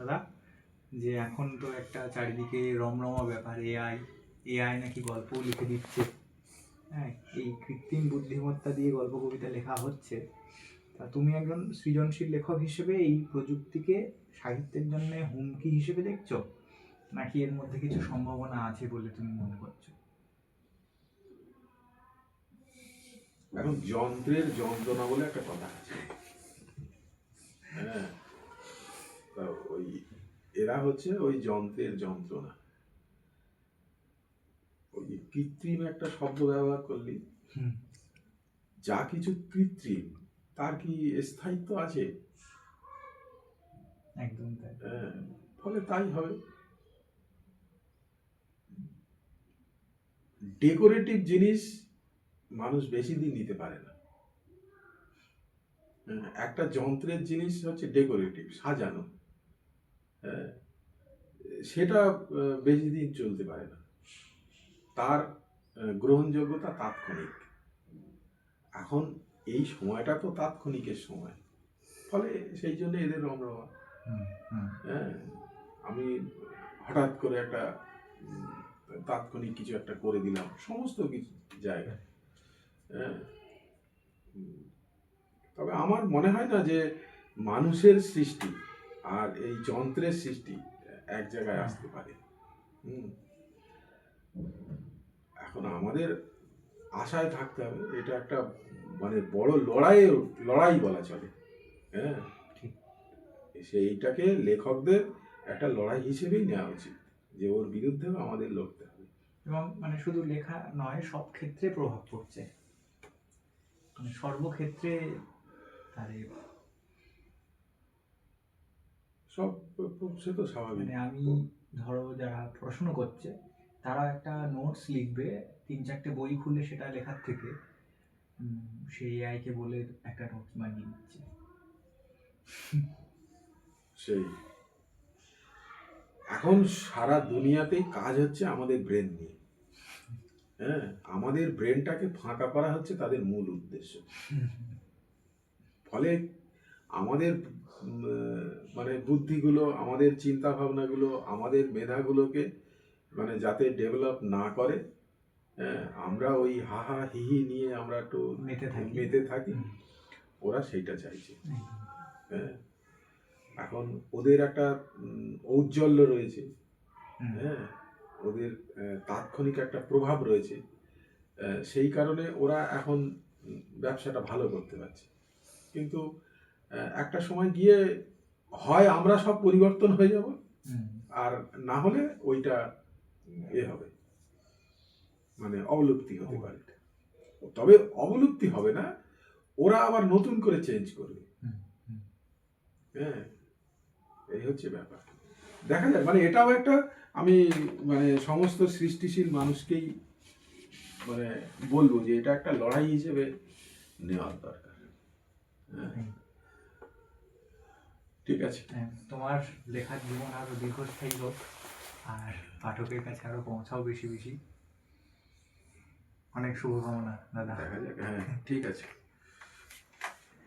দাদা, যে এখন তো একটা চারিদিকে রমরমা ব্যাপার এআই এআই নাকি গল্পও লিখে দিচ্ছে। হ্যাঁ এই কৃত্রিম বুদ্ধিমত্তা দিয়ে গল্প কবিতা লেখা হচ্ছে। তা তুমি একজন সৃজনশীল লেখক হিসেবে এই প্রযুক্তিকে সাহিত্যের জন্য হুমকি হিসেবে দেখছ? নাকি এর মধ্যে কিছু সম্ভাবনা আছে বলে তুমি মনে করছ? এখন যন্ত্রের যন্ত্রণা বলে একটা কথা আছে হ্যাঁ তা ওই এরা হচ্ছে ওই যন্ত্রের যন্ত্রণা। ওই কৃত্রিম একটা শব্দ ব্যবহার করলি যা কিছু কৃত্রিম তার কি স্থায়িত্ব আছে? একদম তাই। হ্যাঁ, ফলে তাই হবে। ডেকোরেটিভ জিনিস মানুষ বেশি দিন নিতে পারে না। হ্যাঁ, একটা যন্ত্রের জিনিস হচ্ছে ডেকোরেটিভ সাজানো। হ্যাঁ, সেটা বেশি দিন চলতে পারে না। তার গ্রহণযোগ্যতা তাৎক্ষণিক। এখন এই সময়টা তো তাৎক্ষণিকের সময়। ফলে সেই জন্য এদের রমরমা হ্যাঁ আমি হঠাৎ করে একটা তাৎক্ষণিক কিছু একটা করে দিলাম সমস্ত কিছু জায়গায়। হ্যাঁ তবে আমার মনে হয় না যে মানুষের সৃষ্টি আর এই যন্ত্রের সৃষ্টি এক জায়গায় আসতে পারে। হুম। এখন আমাদের আশায় থাকতে হবে এটা একটা মানে বড় লড়াইয়ের লড়াই বলা চলে। হ্যাঁ? ঠিক। সেইটাকে লেখকদের একটা লড়াই হিসেবেই নেওয়া উচিত যে ওর বিরুদ্ধেও আমাদের লড়তে হবে। এবং মানে শুধু লেখা নয় সব ক্ষেত্রে প্রভাব পড়ছে। মানে সর্বক্ষেত্রে তার সব সে তো স্বাভাবিক। মানে আমি ধরো যারা প্রশ্ন করছে তারা একটা নোটস লিখবে তিন চারটে বই খুলে সেটা লেখার থেকে। সেই এআইকে বলে একটা নোটস বানিয়ে দিচ্ছে। সেই। এখন সারা দুনিয়াতেই কাজ হচ্ছে আমাদের ব্রেন নিয়ে। হ্যাঁ আমাদের ব্রেনটাকে ফাঁকা করা হচ্ছে তাদের মূল উদ্দেশ্য। ফলে আমাদের মানে বুদ্ধিগুলো আমাদের চিন্তা ভাবনাগুলো আমাদের মেধাগুলোকে মানে যাতে ডেভেলপ না করে হ্যাঁ আমরা ওই হাহা হিহি নিয়ে আমরা একটু মেতে থাকি। মেতে থাকি। ওরা সেইটা চাইছে। হ্যাঁ এখন ওদের একটা ঔজ্জ্বল্য রয়েছে। হ্যাঁ ওদের তাৎক্ষণিক একটা প্রভাব রয়েছে। সেই কারণে ওরা এখন ব্যবসাটা ভালো করতে পারছে। কিন্তু একটা সময় গিয়ে হয় আমরা সব পরিবর্তন হয়ে যাব আর না হলে ওইটা এ হবে। মানে অবলুপ্তি হতে পারে। তবে অবলুপ্তি হবে না ওরা আবার নতুন করে চেঞ্জ করবে। হ্যাঁ এই হচ্ছে ব্যাপার। দেখা যায় মানে এটাও একটা আমি মানে সমস্ত সৃষ্টিশীল মানুষকেই মানে বলব যে এটা একটা লড়াই হিসেবে নেওয়ার দরকার। হ্যাঁ। ঠিক আছে। হ্যাঁ, তোমার লেখার জীবন আরও দীর্ঘস্থায়ী হোক আর পাঠকের কাছে আরও পৌঁছাও বেশি বেশি। অনেক শুভকামনা দাদা। হ্যাঁ ঠিক আছে।